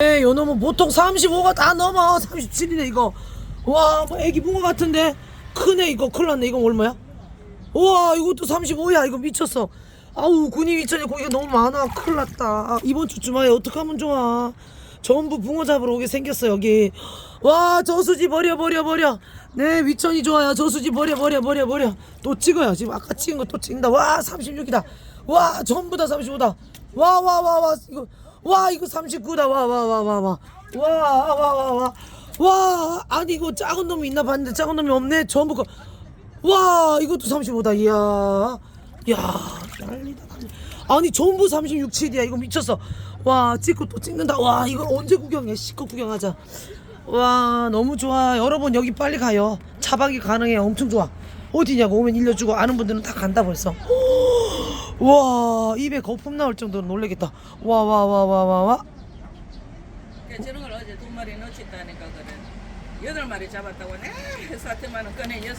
에 요놈은 보통 35가 다 넘어. 37이네 이거. 와 뭐 애기 붕어 같은데? 크네 이거. 큰일 났네. 이건 얼마야? 우와 이것도 35야. 이거 미쳤어. 아우 군이 미쳤네 고기가 너무 많아. 큰일 났다. 아, 이번 주 주말에 어떡하면 좋아. 전부 붕어 잡으러 오게 생겼어 여기. 와 저수지 버려 버려 버려. 네 위천이 좋아요. 저수지 버려 버려 버려 버려. 또 찍어요. 지금 아까 찍은 거 또 찍는다. 와 36이다. 와 전부 다 35다. 와 와 와 와. 이거 와 이거 39다. 와 와 와 와 와. 와 와 와 와. 와 아니 이거 작은 놈이 있나 봤는데 작은 놈이 없네. 전부 거 와 이것도 35다. 이야. 야 난리다 난리. 아니 전부 36, 7이야. 이거 미쳤어. 와 찍고 또 찍는다. 와 이거 언제 구경해? 시커 구경하자. 와 너무 좋아. 여러분 여기 빨리 가요. 차박이 가능해요 엄청 좋아. 어디냐고. 오면 일려주고 아는 분들은 다 간다 벌써 와 입에 거품 나올 정도로 놀래겠다. 와 와 와 와 와 와. 그러니까 저런 걸 어제 두 마리 놓쳤다니까 그래. 여덟 마리 잡았다고 네 사태만은 꺼내 여섯